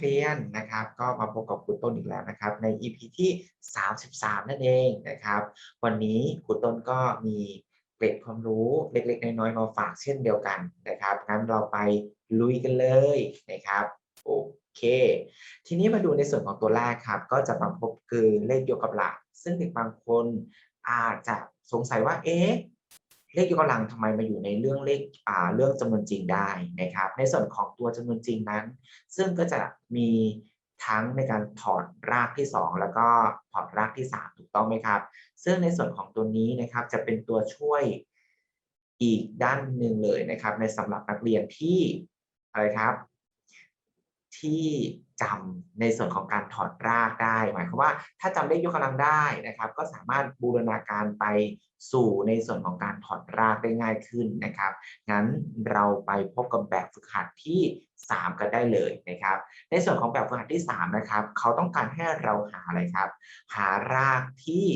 ครับนักเรียนนะครับ ก็มาพบกับครูต้นอีกแล้วนะครับ ใน EP ที่ 33 นั่นเองนะครับ วันนี้ครูต้นก็มีเกร็ดความรู้เล็กๆ น้อยๆมาฝากเช่นเดียวกันนะครับงั้นเราไปลุยกันเลยนะครับโอเค ทีนี้มาดูในส่วนของตัวแรกครับ ก็จะมาพบคือเลขยกกำลังซึ่งเด็กบางคนอาจจะสงสัยว่าเอ๊ะ เลขยกกำลังทำไมมาอยู่ในเรื่องเลขอ่าเรื่องจำนวนจริงได้นะครับ ในส่วนของตัวจำนวนจริงนั้น ซึ่งก็จะมีทั้งในการถอดรากที่ 2 แล้วก็ถอดรากที่ 3 ถูกต้องไหมครับ ซึ่งในส่วนของตัวนี้นะครับจะเป็นตัวช่วยอีกด้านหนึ่งเลยนะครับ ในสำหรับนักเรียนที่อะไรครับ ที่จำในส่วนของการถอดรากได้ หมายความว่าถ้าจำเลขยกกำลังได้นะครับ ก็สามารถบูรณาการไปสู่ในส่วนของการถอดรากได้ง่ายขึ้นนะครับ งั้นเราไปพบกับแบบฝึกหัดที่ 3 กันได้เลยนะครับ ในส่วนของแบบฝึกหัดที่ 3 นะครับ เขาต้องการให้เราหาอะไรครับ หารากที่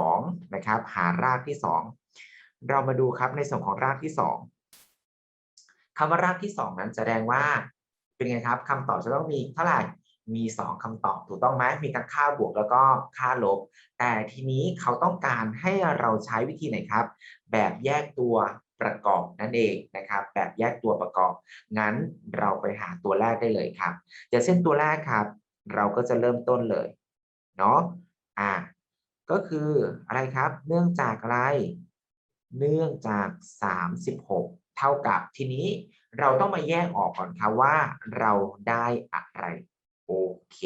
2นะครับ หารากที่ 2 เรามาดูครับในส่วนของรากที่ 2คำว่ารากที่ 2 นั้นแสดงว่า เป็นไงครับคำตอบจะต้องมีเท่าไหร่มี 2คำตอบถูกต้องไหมมีทั้งค่าบวกแล้วก็ค่าลบ แต่ทีนี้เขาต้องการให้เราใช้วิธีไหนครับ แบบแยกตัวประกอบนั่นเองนะครับ แบบแยกตัวประกอบ งั้นเราไปหาตัวแรกได้เลยครับอย่างเช่นตัวแรกครับ เราก็จะเริ่มต้นเลยเนาะอ่าก็คืออะไรครับ เนื่องจากอะไร เนื่องจาก 36 เท่ากับทีนี้ เราต้องมาแยกออกก่อนครับว่าเราได้อะไร โอเค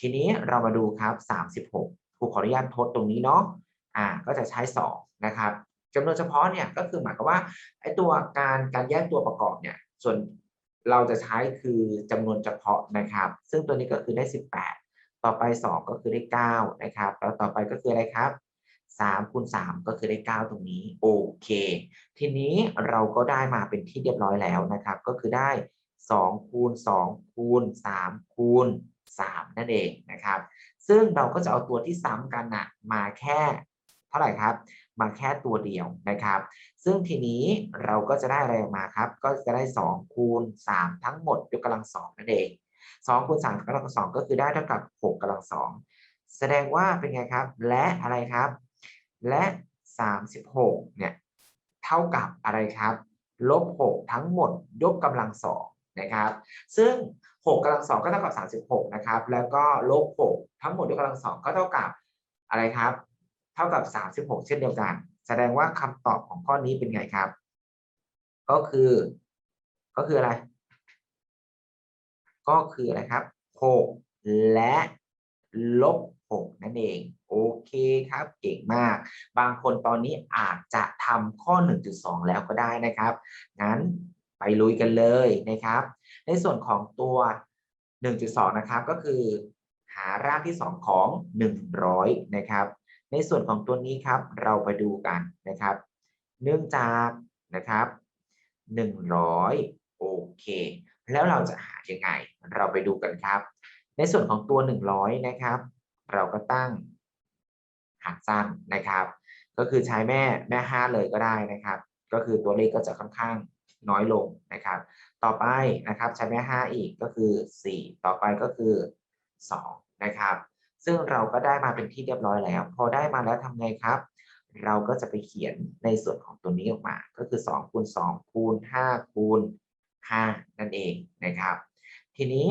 ทีนี้เรามาดูครับ 36ครูขออนุญาตทดตรงนี้เนาะอ่าก็จะใช้ 2 นะครับจำนวนเฉพาะเนี่ยก็คือหมายความว่าไอ้ตัวการการแยกตัวประกอบเนี่ยส่วนเราจะใช้คือจำนวนเฉพาะนะครับ ซึ่งตัวนี้ก็คือได้ 18 ต่อไป 2 ก็คือได้ 9 นะครับ แล้วต่อไปก็คืออะไรครับ 3คูณ3ก็คือได้ 9 ตรงนี้โอเค ทีนี้เราก็ได้มาเป็นที่เรียบร้อยแล้วนะครับ ก็คือได้ 2 คูณ 2 คูณ 3 คูณ 3 นั่นเองนะครับ ซึ่งเราก็จะเอาตัวที่ซ้ำกันนะมาแค่เท่าไหร่ครับ มาแค่ตัวเดียวนะครับ ซึ่งทีนี้เราก็จะได้อะไรออกมาครับ ก็จะได้ 2 คูณ 3 ทั้งหมดยกกำลังสองนั่นเอง2คูณ3ยกกำลังสองก็คือได้เท่ากับ 6กำลังสองแสดงว่าเป็นไงครับ และอะไรครับ และ 36 เนี่ย เท่ากับอะไรครับ ลบ 6 ทั้งหมดยกกำลังสองนะครับ ซึ่ง 6กำลังสองก็เท่ากับ 36 นะครับ แล้วก็ลบ 6 ทั้งหมดยกกำลังสองก็เท่ากับอะไรครับ เท่ากับ 36 เช่นเดียวกัน แสดงว่าคำตอบของข้อนี้เป็นไงครับ ก็คือ ก็คืออะไร ก็คืออะไรครับ 6 และลบ 6 นั่นเอง โอเคครับ เก่งมาก บางคนตอนนี้อาจจะทำข้อ 1.2 แล้วก็ได้นะครับ งั้นไปลุยกันเลยนะครับ ในส่วนของตัว 1.2 นะครับ ก็คือ หารากที่ 2 ของ 100 นะครับ ในส่วนของตัวนี้ครับ เราไปดูกันนะครับ เนื่องจากนะครับ 100 โอเค แล้วเราจะหายังไง เราไปดูกันครับ ในส่วนของตัว 100 นะครับ เราก็ตั้ง หารสั้นนะครับ ก็คือใช้แม่แม่5เลยก็ได้นะครับ ก็คือตัวเลขก็จะค่อนข้างน้อยลงนะครับ ต่อไปนะครับใช้แม่5อีกก็คือ 4 ต่อไปก็คือ 2 นะครับ ซึ่งเราก็ได้มาเป็นที่เรียบร้อยแล้ว พอได้มาแล้วทำไงครับ เราก็จะไปเขียนในส่วนของตัวนี้ออกมา ก็คือ2คูณ2คูณ5คูณ5นั่นเองนะครับ ทีนี้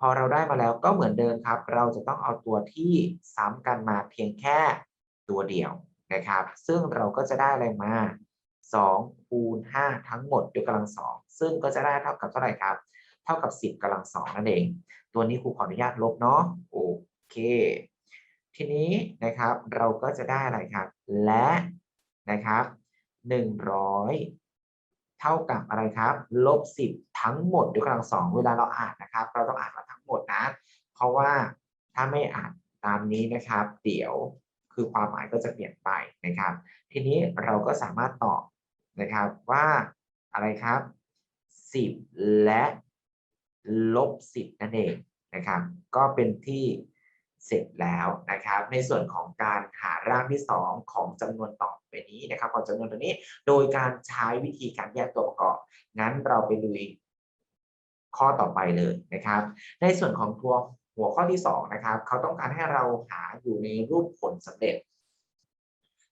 พอเราได้มาแล้วก็เหมือนเดิมครับ เราจะต้องเอาตัวที่ซ้ำกันมาเพียงแค่ตัวเดียวนะครับ ซึ่งเราก็จะได้อะไรมา2คูณ5ทั้งหมดยกกำลังสองซึ่งก็จะได้เท่ากับเท่าไหร่ครับ เท่ากับ 10กำลังสองนั่นเอง ตัวนี้ครูขออนุญาตลบเนาะโอเค ทีนี้นะครับเราก็จะได้อะไรครับ และนะครับ100 เท่ากับอะไรครับลบ10ทั้งหมดยกกำลังสองเวลาเราอ่านนะครับ เราต้องอ่านมาทั้งหมดนะ เพราะว่าถ้าไม่อ่านตามนี้นะครับ เดี๋ยวคือความหมายก็จะเปลี่ยนไปนะครับ ทีนี้เราก็สามารถตอบนะครับว่าอะไรครับ 10 และลบ 10 นั่นเองนะครับ ก็เป็นที่เสร็จแล้วนะครับ ในส่วนของการหารากที่ 2 ของจำนวนต่อ ไปนี้นะครับของจำนวนตัวนี้ โดยการใช้วิธีการแยกตัวประกอบ งั้นเราไปลุยข้อต่อไปเลยนะครับ ในส่วนของตัวหัวข้อที่สองนะครับเขาต้องการให้เราหาอยู่ในรูปผลสำเร็จ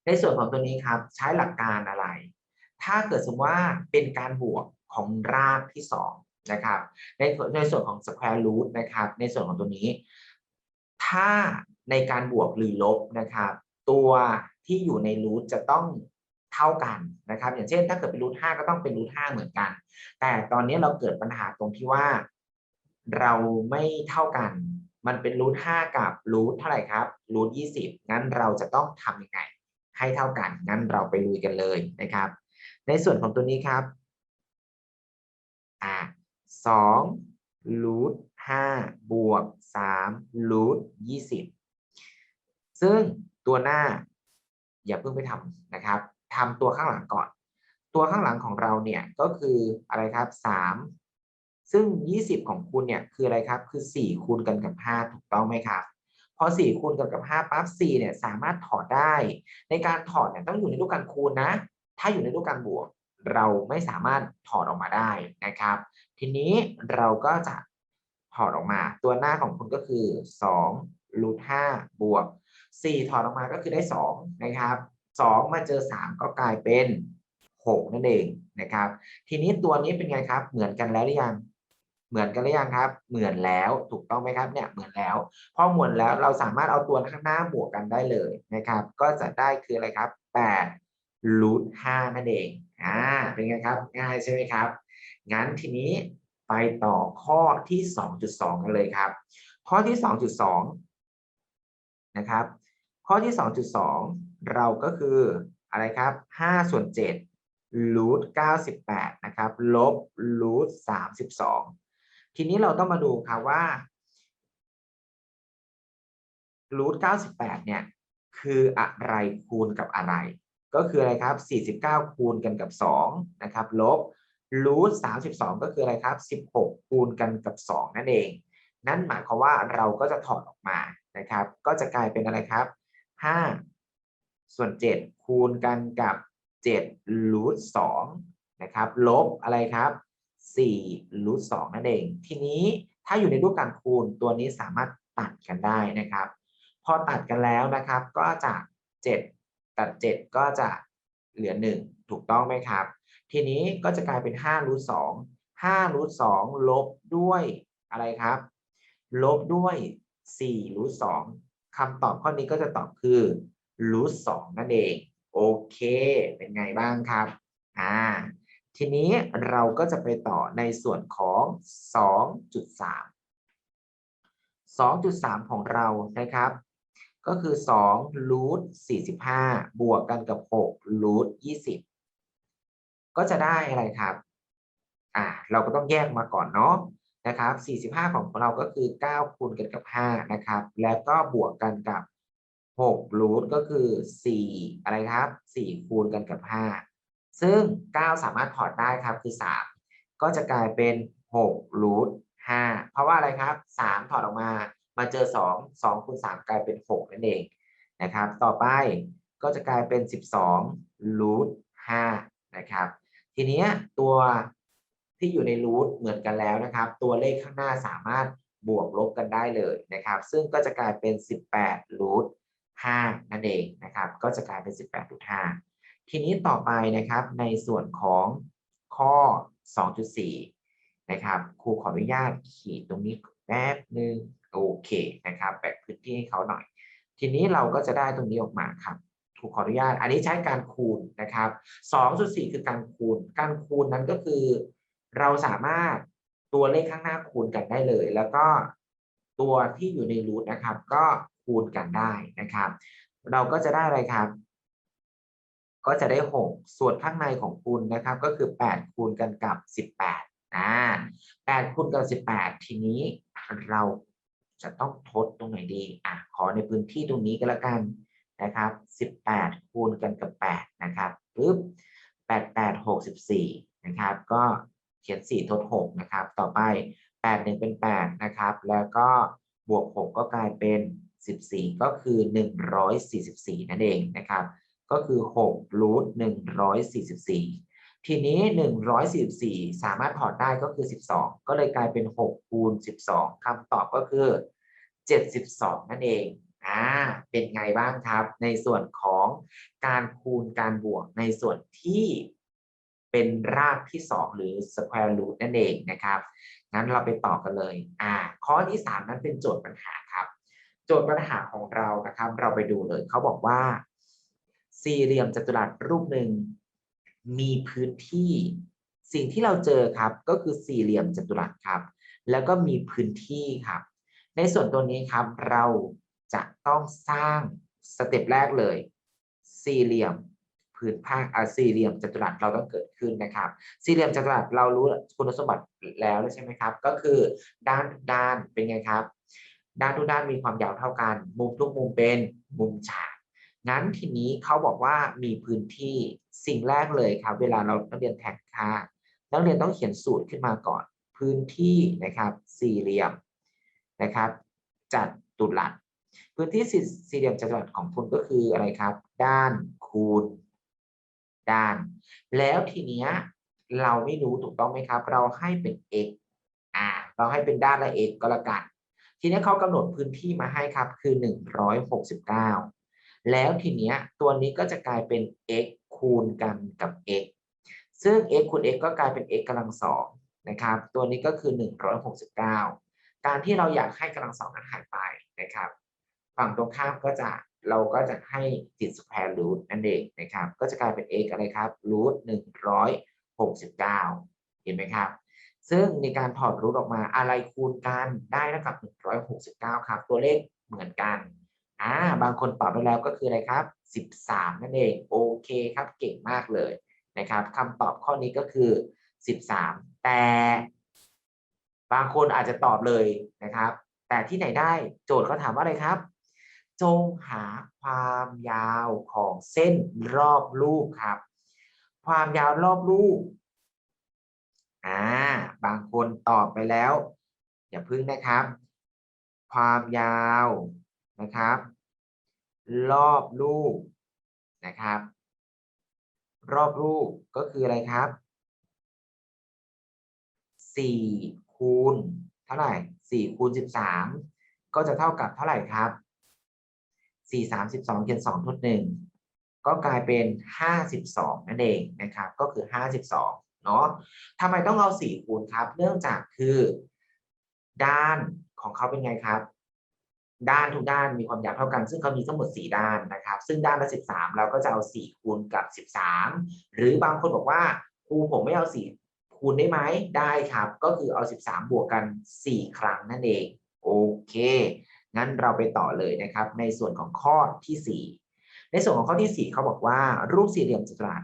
ในส่วนของตัวนี้ครับใช้หลักการอะไร ถ้าเกิดสมมติว่าเป็นการบวกของรากที่สองนะครับในในส่วนของ square root นะครับในส่วนของตัวนี้ ถ้าในการบวกหรือลบนะครับ ตัว ที่อยู่ในรูทจะต้องเท่ากันนะครับ อย่างเช่น ถ้าเกิดเป็นรูทห้าก็ต้องเป็นรูทห้าเหมือนกัน แต่ตอนนี้เราเกิดปัญหาตรงที่ว่า เราไม่เท่ากัน มันเป็นรูทห้ากับรูทเท่าไหร่ครับรูทยี่สิบงั้นเราจะต้องทำยังไง ให้เท่ากัน งั้นเราไปลุยกันเลยนะครับ ในส่วนของตัวนี้ครับอ่าสองรูทห้าบวกสามรูทยี่สิบซึ่งตัวหน้า อย่าเพิ่งไปทำนะครับทำตัวข้างหลังก่อน ตัวข้างหลังของเราเนี่ยก็คืออะไรครับสามซึ่งยี่สิบของคุณเนี่ยคืออะไรครับคือสี่คูณกันกับห้าถูกต้องไหมครับพอสี่คูณกันกับห้าปั๊บสี่เนี่ยสามารถถอดได้ ในการถอดเนี่ยต้องอยู่ในรูปการคูณนะ ถ้าอยู่ในรูปการบวก เราไม่สามารถถอดออกมาได้นะครับ ทีนี้เราก็จะถอดออกมา ตัวหน้าของคุณก็คือ2รูท5บวก 4 ถอดออกมาก็คือได้ 2 นะครับ 2 มาเจอ 3 ก็กลายเป็น 6 นั่นเองนะครับ ทีนี้ตัวนี้เป็นไงครับ เหมือนกันแล้วหรือยัง เหมือนกันหรือยังครับ เหมือนแล้วถูกต้องไหมครับเนี่ยเหมือนแล้ว พอเหมือนแล้วเราสามารถเอาตัวข้างหน้าบวกกันได้เลยนะครับ ก็จะได้คืออะไรครับ8รูท5นั่นเองอ่าเป็นไงครับ ง่ายใช่ไหมครับ งั้นทีนี้ไปต่อข้อที่ 2.2 กันเลยครับ ข้อที่ 2.2 นะครับ ข้อที่ 2.2 เราก็คืออะไรครับ5ส่วน7รูท98นะครับลบรูท32 ทีนี้เราต้องมาดูครับว่ารูท98เนี่ยคืออะไรคูณกับอะไร ก็คืออะไรครับ 49 คูณกันกับ2นะครับลบรูท32 ก็คืออะไรครับ 16 คูณกันกับ 2 นั่นเอง นั่นหมายความว่าเราก็จะถอดออกมานะครับ ก็จะกลายเป็นอะไรครับ 5ส่วน7คูณกันกับ7รูท2นะครับลบอะไรครับ4รูท2นั่นเอง ทีนี้ถ้าอยู่ในรูปการคูณตัวนี้สามารถตัดกันได้นะครับ พอตัดกันแล้วนะครับ ก็จะ7ตัด7ก็จะเหลือ1ถูกต้องไหมครับ ทีนี้ก็จะกลายเป็น5รูท2 5รูท2ลบด้วยอะไรครับ ลบด้วย4รูท2 คำตอบข้อนี้ก็จะตอบคือรูท2นั่นเอง โอเค เป็นไงบ้างครับอ่าทีนี้เราก็จะไปต่อในส่วนของ 2.3 2.3 ของเรานะครับ ก็คือ2รูท45 บวกกันกับ6รูท20 ก็จะได้อะไรครับ อ่า เราก็ต้องแยกมาก่อนเนาะ นะครับ 45 ของเราก็คือ 9 คูณกันกับ 5 นะครับ แล้วก็บวกกันกับ 6 รูทก็คือ 4 อะไรครับ 4 คูณกันกับ 5 ซึ่ง 9 สามารถถอดได้ครับคือ 3 ก็จะกลายเป็น 6 รูท 5 เพราะว่าอะไรครับ 3 ถอดออกมา มาเจอ 2 2คูณ3 กลายเป็น 6 นั่นเองนะครับ ต่อไปก็จะกลายเป็น 12 รูท 5 นะครับ ทีนี้ตัว ที่อยู่ในรูทเหมือนกันแล้วนะครับ ตัวเลขข้างหน้าสามารถบวกลบกันได้เลยนะครับ ซึ่งก็จะกลายเป็น 18รูท5นั่นเองนะครับ ก็จะกลายเป็น 18รูท5ทีนี้ต่อไปนะครับในส่วนของข้อ 2.4 นะครับครูขออนุญาตขีดตรงนี้แป๊บนึงโอเคนะครับแบ่งพื้นที่ให้เขาหน่อย ทีนี้เราก็จะได้ตรงนี้ออกมาครับครูขออนุญาต อันนี้ใช้การคูณนะครับ 2.4 คือการคูณ การคูณนั้นก็คือ เราสามารถตัวเลขข้างหน้าคูณกันได้เลย แล้วก็ตัวที่อยู่ในรูทนะครับ ก็คูณกันได้นะครับ เราก็จะได้อะไรครับ ก็จะได้ 6 ส่วนข้างในของคุณนะครับ ก็คือ 8 คูณกันกับ 18อ่า8คูณกับ 18 ทีนี้เราจะต้องทดตรงไหนดีอะขอในพื้นที่ตรงนี้ก็แล้วกันนะครับ 18 คูณกันกับ 8 นะครับปึ๊บ 8 8 64 นะครับ ก็ ขียน 4 ทด 6 นะครับ ต่อไป 8 1 เป็น 8 นะครับ แล้วก็บวก 6 ก็กลายเป็น 14 ก็คือ 144 นั่นเองนะครับ ก็คือ6รูท144 ทีนี้หนึ่งร้อยสี่สี่สามารถถอดได้ก็คือสิบสองก็เลยกลายเป็นหกคูณสิบสองคำตอบก็คือเจ็ดสิบสองนั่นเองอ่าเป็นไงบ้างครับ ในส่วนของการคูณการบวกในส่วนที่ เป็นรากที่สองหรือ square root นั่นเองนะครับงั้นเราไปต่อกันเลยอ่าข้อที่สามนั้นเป็นโจทย์ปัญหาครับ โจทย์ปัญหาของเรานะครับ เราไปดูเลยเขาบอกว่า สี่เหลี่ยมจัตุรัสรูปหนึ่งมีพื้นที่ สิ่งที่เราเจอครับก็คือสี่เหลี่ยมจัตุรัสครับ แล้วก็มีพื้นที่ครับ ในส่วนตัวนี้ครับเราจะต้องสร้างสเต็ปแรกเลย สี่เหลี่ยม พื้นภาคอ่าสี่เหลี่ยมจัตุรัสเราต้องเกิดขึ้นนะครับ สี่เหลี่ยมจัตุรัสเรารู้คุณสมบัติแล้วใช่ไหมครับ ก็คือด้านทุกด้านเป็นไงครับ ด้านทุกด้านมีความยาวเท่ากัน มุมทุกมุมเป็นมุมฉากงั้นทีนี้เขาบอกว่ามีพื้นที่สิ่งแรกเลยครับ เวลาเรานักเรียนแท็กค่านักเรียนต้องเขียนสูตรขึ้นมาก่อน พื้นที่นะครับ สี่เหลี่ยมนะครับ จัตุรัสพื้นที่สี่สี่เหลี่ยมจัตุรัสของคุณก็คืออะไรครับ ด้านคูณ ด้าน แล้วทีเนี้ยเราไม่รู้ถูกต้องไหมครับ เราให้เป็น x อ่า เราให้เป็นด้านละ x ก็แล้วกัน ทีนี้เขากำหนดพื้นที่มาให้ครับคือ 169 แล้วทีเนี้ยตัวนี้ก็จะกลายเป็น x คูณกันกับ x ซึ่ง x คูณ x ก็กลายเป็น x กำลังสองนะครับ ตัวนี้ก็คือ 169 การที่เราอยากให้กำลังสองนั้นหายไปนะครับ ฝั่งตรงข้ามก็จะ เราก็จะให้ติด square root นั่นเองนะครับ ก็จะกลายเป็น x อะไรครับ root 169เก้าเห็นไหมครับ ซึ่งในการถอดรูทออกมาอะไรคูณกันได้เท่ากับ169ครับ ตัวเลขเหมือนกันอ่าบางคนตอบไปแล้วก็คืออะไรครับ13นั่นเองโอเคครับเก่งมากเลยนะครับคำตอบข้อนี้ก็คือ13แต่บางคนอาจจะตอบเลยนะครับ แต่ที่ไหนได้โจทย์เขาถามว่าอะไรครับ จงหาความยาวของเส้นรอบรูปครับ ความยาวรอบรูปอ่าบางคนตอบไปแล้ว อย่าพึ่งนะครับ ความยาวนะครับ รอบรูปนะครับ รอบรูปก็คืออะไรครับสี่คูณเท่าไหร่สี่คูณสิบสามก็จะเท่ากับเท่าไหร่ครับ สี่สามสิบสองเขียนสองทดหนึ่งก็กลายเป็นห้าสิบสองนั่นเองนะครับ ก็คือห้าสิบสองเนาะทำไมต้องเอาสี่คูณครับ เนื่องจากคือ ด้านของเขาเป็นไงครับ ด้านทุกด้านมีความยาวเท่ากัน ซึ่งเขามีทั้งหมด 4 ด้านนะครับ ซึ่งด้านละ 13 เราก็จะเอา 4 คูณกับ 13 หรือบางคนบอกว่าครูผมไม่เอา 4 คูณได้ไหมได้ครับ ก็คือเอา 13 บวกกัน 4 ครั้งนั่นเอง โอเค งั้นเราไปต่อเลยนะครับ ในส่วนของข้อที่ 4 ในส่วนของข้อที่ 4เขาบอกว่ารูปสี่เหลี่ยมจัตุรัส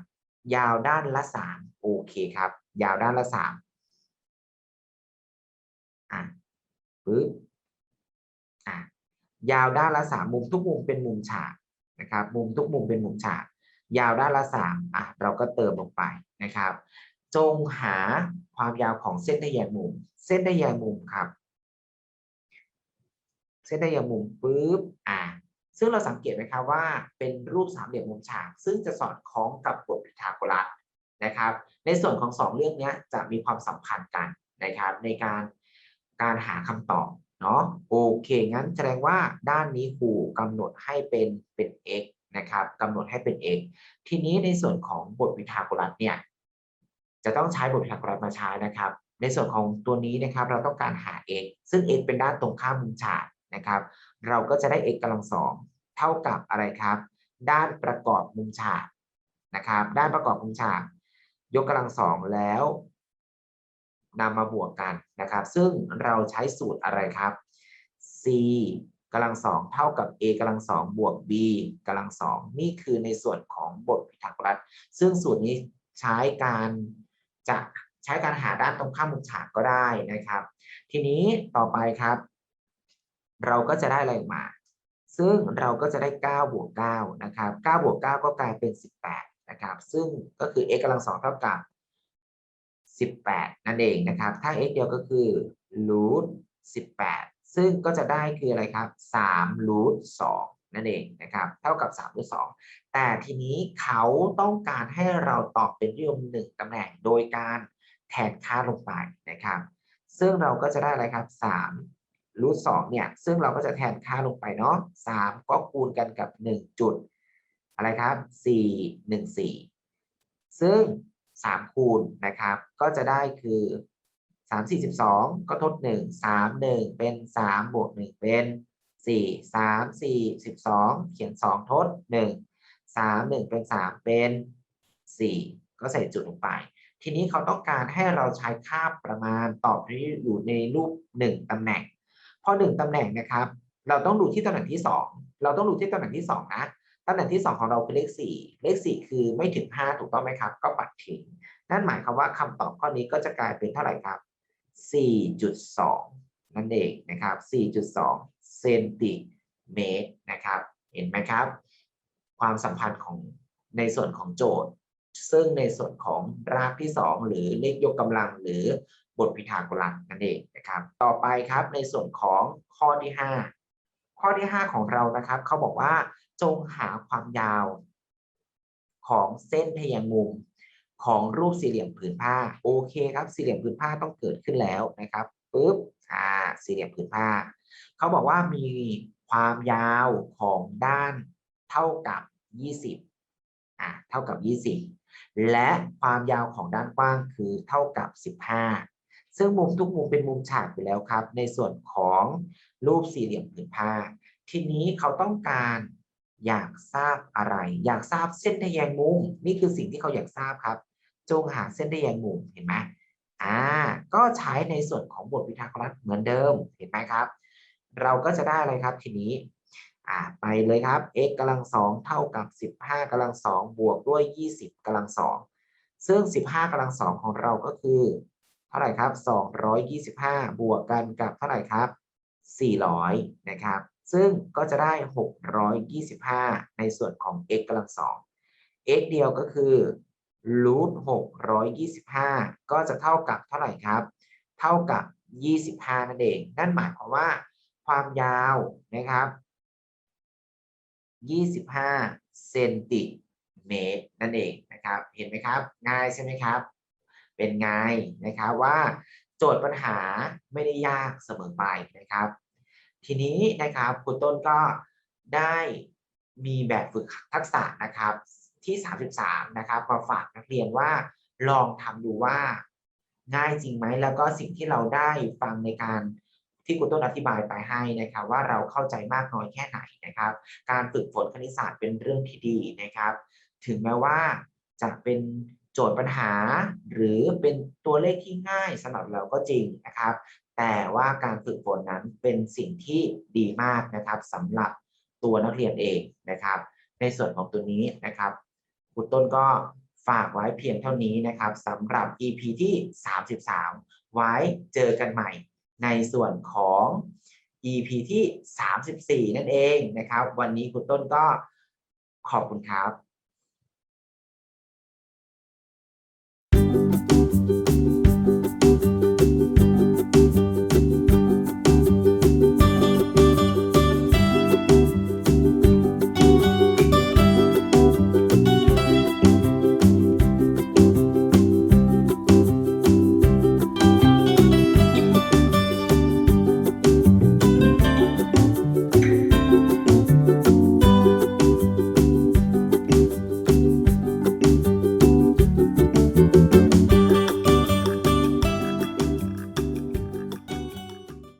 ยาวด้านละ3โอเคครับ ยาวด้านละ3อะปึ๊บอะยาวด้านละสามมุมทุกมุมเป็นมุมฉากนะครับ มุมทุกมุมเป็นมุมฉาก ยาวด้านละสามอะเราก็เติมลงไปนะครับ จงหาความยาวของเส้นทแยงมุม เส้นทแยงมุมครับ เส้นทะแยงมุมปุ๊บอะซึ่งเราสังเกตไหมครับว่าเป็นรูปสามเหลี่ยมมุมฉาก ซึ่งจะสอดคล้องกับบทพีทาโกรัสนะครับ ในส่วนของสองเรื่องนี้จะมีความสัมพันธ์กันนะครับ ในการการหาคำตอบเนาะโอเค งั้นแสดงว่าด้านนี้ครูกำหนดให้เป็นเป็น x นะครับกำหนดให้เป็น x ทีนี้ในส่วนของบทวิทาโกรัสเนี่ยจะต้องใช้บทวิทาโกรัสมาใช้นะครับ ในส่วนของตัวนี้นะครับเราต้องการหา x ซึ่ง x เป็นด้านตรงข้ามมุมฉาก นะครับ เราก็จะได้ x กำลังสองเท่ากับอะไรครับ ด้านประกอบมุมฉากนะครับ ด้านประกอบมุมฉาก ยกกำลังสองแล้วนำมาบวกกันนะครับ ซึ่งเราใช้สูตรอะไรครับ c กำลังสองเท่ากับ a กำลังสองบวก b กำลังสองนี่คือในส่วนของบทพิทาโกรัสซึ่งสูตรนี้ใช้การจะใช้การหาด้านตรงข้ามมุมฉากก็ได้นะครับ ทีนี้ต่อไปครับ เราก็จะได้อะไรมา ซึ่งเราก็จะได้9บวก9นะครับ9บวก9ก็กลายเป็น 18นะครับซึ่งก็คือ x กำลังสองเท่ากับ 18 นั่นเองนะครับ ถ้า x เดียวก็คือ root 18 ซึ่งก็จะได้คืออะไรครับ3 root 2นั่นเองนะครับ เท่ากับ3รูท2แต่ทีนี้เขาต้องการให้เราตอบเป็นนิยมหนึ่งตำแหน่งโดยการแทนค่าลงไปนะครับ ซึ่งเราก็จะได้อะไรครับ3 รูท2เนี่ย ซึ่งเราก็จะแทนค่าลงไปเนาะ3ก็คูณกันกับ1จุดอะไรครับ4 1 4ซึ่ง3คูณนะครับ ก็จะได้คือ3 4 12ก็ทด1 3 1เป็น3บวก1เป็น4 3 4 12เขียน2ทด1 3 1เป็น3เป็น4ก็ใส่จุดลงไป ทีนี้เขาต้องการให้เราใช้ค่าประมาณตอบที่อยู่ในรูป1ตำแหน่ง พอ1ตำแหน่งนะครับ เราต้องดูที่ตำแหน่งที่2เราต้องดูที่ตำแหน่งที่2นะตำแหน่งที่ 2 ของเราคือเลข 4 เลข 4 คือไม่ถึง 5 ถูกต้องไหมครับ ก็ปัดทิ้ง นั่นหมายความว่าคำตอบข้อนี้ก็จะกลายเป็นเท่าไหร่ครับ 4.2 นั่นเองนะครับ 4.2 เซนติเมตรนะครับ เห็นไหมครับ ความสัมพันธ์ของในส่วนของโจทย์ ซึ่งในส่วนของรากที่ 2 หรือเลขยกกำลังหรือ บทพิธาโกรัสนั่นเองนะครับ ต่อไปครับในส่วนของข้อที่ 5 ข้อที่ 5 ของเรานะครับเขาบอกว่าจงหาความยาว ของเส้นทะแยงมุมของรูปสี่เหลี่ยมผืนผ้าโอเคครับสี่เหลี่ยมผืนผ้าต้องเกิดขึ้นแล้วนะครับปุ๊บอ่าสี่เหลี่ยมผืนผ้าเขาบอกว่ามีความยาวของด้านเท่ากับ 20อ่าเท่ากับ 20 และความยาวของด้านกว้างคือเท่ากับ 15 ซึ่งมุมทุกมุมเป็นมุมฉากอยู่แล้วครับ ในส่วนของรูปสี่เหลี่ยมผืนผ้า ทีนี้เขาต้องการอยากทราบอะไร อยากทราบเส้นทแยงมุม นี่คือสิ่งที่เขาอยากทราบครับ จงหาเส้นทแยงมุมเห็นไหมอ่า ก็ใช้ในส่วนของบทวิทากรัสเหมือนเดิมเห็นไหมครับ เราก็จะได้อะไรครับทีนี้อ่าไปเลยครับ x กำลังสองเท่ากับ 15กำลังสองบวกด้วย 20กำลังสองซึ่ง 15กำลังสองของเราก็คือ ท่าไหร่ครับ 225 บวกกันกับเท่าไหร่ครับ 400 นะครับ ซึ่งก็จะได้ 625 ในส่วนของ x กำลังสอง x เดียวก็คือรูท625 ก็จะเท่ากับเท่าไหร่ครับ เท่ากับ 25 นั่นเอง นั่นหมายความว่าความยาวนะครับ 25 เซนติเมตรนั่นเองนะครับ เห็นไหมครับ ง่ายใช่ไหมครับ เป็นไงนะครับว่าโจทย์ปัญหาไม่ได้ยากเสมอไปนะครับ ทีนี้นะครับคุณต้นก็ได้มีแบบฝึกทักษะนะครับที่ 33 นะครับมาฝากนักเรียนว่าลองทำดูว่าง่ายจริงไหมแล้วก็สิ่งที่เราได้ฟังในการที่คุณต้นอธิบายไปให้นะครับว่าเราเข้าใจมากน้อยแค่ไหนนะครับ การฝึกฝนคณิตศาสตร์เป็นเรื่องที่ดีนะครับ ถึงแม้ว่าจะเป็น โจทย์ปัญหา หรือเป็นตัวเลขที่ง่ายสำหรับเราก็จริงนะครับ แต่ว่าการฝึกฝนนั้นเป็นสิ่งที่ดีมากนะครับสำหรับตัวนักเรียนเองนะครับ ในส่วนของตัวนี้นะครับคุณต้นก็ฝากไว้เพียงเท่านี้นะครับสำหรับ EP ที่ 33 ไว้เจอกันใหม่ในส่วนของ EP ที่ 34 นั่นเองนะครับ วันนี้คุณต้นก็ขอบคุณครับ